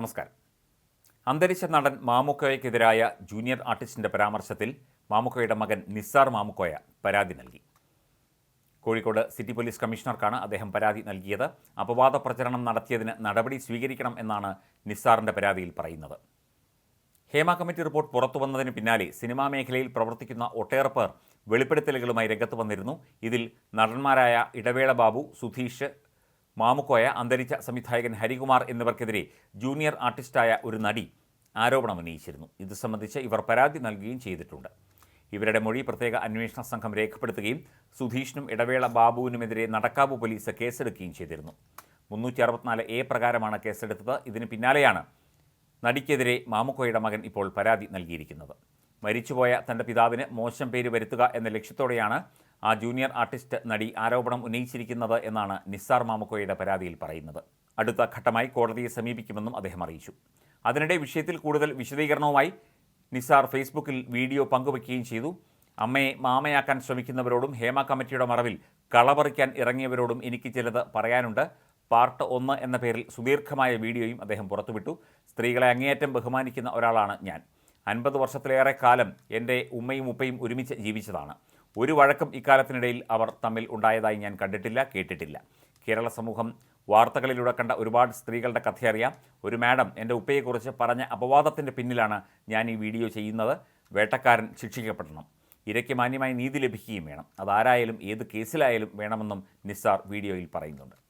നമസ്കാരം. അന്തരിച്ച നടൻ മാമുക്കോയ്ക്കെതിരായ ജൂനിയർ ആർട്ടിസ്റ്റിന്റെ പരാമർശത്തിൽ മാമുക്കോയുടെ മകൻ നിസാർ മാമുക്കോയ പരാതി നൽകി. കോഴിക്കോട് സിറ്റി പോലീസ് കമ്മീഷണർക്കാണ് അദ്ദേഹം പരാതി നൽകിയത്. അപവാദ പ്രചരണം നടത്തിയതിന് നടപടി സ്വീകരിക്കണം എന്നാണ് നിസാറിന്റെ പരാതിയിൽ പറയുന്നത്. ഹേമ കമ്മിറ്റി റിപ്പോർട്ട് പുറത്തു വന്നതിന് പിന്നാലെ സിനിമാ മേഖലയിൽ പ്രവർത്തിക്കുന്ന ഒട്ടേറെ പേർ വെളിപ്പെടുത്തലുകളുമായി രംഗത്ത് വന്നിരുന്നു. ഇതിൽ നടന്മാരായ ഇടവേള ബാബു സുധീഷ് മാമുക്കോയ അന്തരിച്ച സംവിധായകൻ ഹരികുമാർ എന്നിവർക്കെതിരെ ജൂനിയർ ആർട്ടിസ്റ്റായ ഒരു നടി ആരോപണം ഉന്നയിച്ചിരുന്നു. ഇത് സംബന്ധിച്ച് ഇവർ പരാതി നൽകുകയും ചെയ്തിട്ടുണ്ട്. ഇവരുടെ മൊഴി പ്രത്യേക അന്വേഷണ സംഘം രേഖപ്പെടുത്തുകയും സുധീഷിനും ഇടവേള ബാബുവിനുമെതിരെ നടക്കാവ് പോലീസ് കേസെടുക്കുകയും ചെയ്തിരുന്നു. മുന്നൂറ്റി അറുപത്തിനാല് എ പ്രകാരമാണ് കേസെടുത്തത്. ഇതിന് പിന്നാലെയാണ് നടിക്കെതിരെ മാമുക്കോയുടെ മകൻ ഇപ്പോൾ പരാതി നൽകിയിരിക്കുന്നത്. മരിച്ചുപോയ തന്റെ പിതാവിന് മോശം പേര് വരുത്തുക എന്ന ലക്ഷ്യത്തോടെയാണ് ആ ജൂനിയർ ആർട്ടിസ്റ്റ് നടി ആരോപണം ഉന്നയിച്ചിരിക്കുന്നത് എന്നാണ് നിസാർ മാമുക്കോയുടെ പരാതിയിൽ പറയുന്നത്. അടുത്ത ഘട്ടമായി കോടതിയെ സമീപിക്കുമെന്നും അദ്ദേഹം അറിയിച്ചു. അതിനിടെ വിഷയത്തിൽ കൂടുതൽ വിശദീകരണവുമായി നിസാർ ഫേസ്ബുക്കിൽ വീഡിയോ പങ്കുവയ്ക്കുകയും ചെയ്തു. അമ്മയെ മാമയാക്കാൻ ശ്രമിക്കുന്നവരോടും ഹേമ കമ്മിറ്റിയുടെ മറവിൽ കളപറിക്കാൻ ഇറങ്ങിയവരോടും എനിക്ക് ചിലത് പറയാനുണ്ട്. പാർട്ട് ഒന്ന് എന്ന പേരിൽ സുദീർഘമായ വീഡിയോയും അദ്ദേഹം പുറത്തുവിട്ടു. സ്ത്രീകളെ അങ്ങേയറ്റം ബഹുമാനിക്കുന്ന ഒരാളാണ് ഞാൻ. അൻപത് വർഷത്തിലേറെ കാലം എന്റെ ഉമ്മയും ഉപ്പയും ഒരുമിച്ച് ജീവിച്ചതാണ്. ഒരു വഴക്കം ഇക്കാലത്തിനിടയിൽ അവർ തമ്മിൽ ഉണ്ടായതായി ഞാൻ കണ്ടിട്ടില്ല കേട്ടിട്ടില്ല. കേരള സമൂഹം വാർത്തകളിലൂടെ കണ്ട ഒരുപാട് സ്ത്രീകളുടെ കഥയറിയാം. ഒരു മാഡം എന്റെ ഉപ്പയെക്കുറിച്ച് പറഞ്ഞ അപവാദത്തിന്റെ പിന്നിലാണ് ഞാൻ ഈ വീഡിയോ ചെയ്യുന്നത്. വേട്ടക്കാരൻ ശിക്ഷിക്കപ്പെടണം. ഇരയ്ക്ക് മാന്യമായി നീതി ലഭിക്കുകയും വേണം. അതാരായാലും ഏത് കേസിലായാലും വേണമെന്നും നിസാർ വീഡിയോയിൽ പറയുന്നുണ്ട്.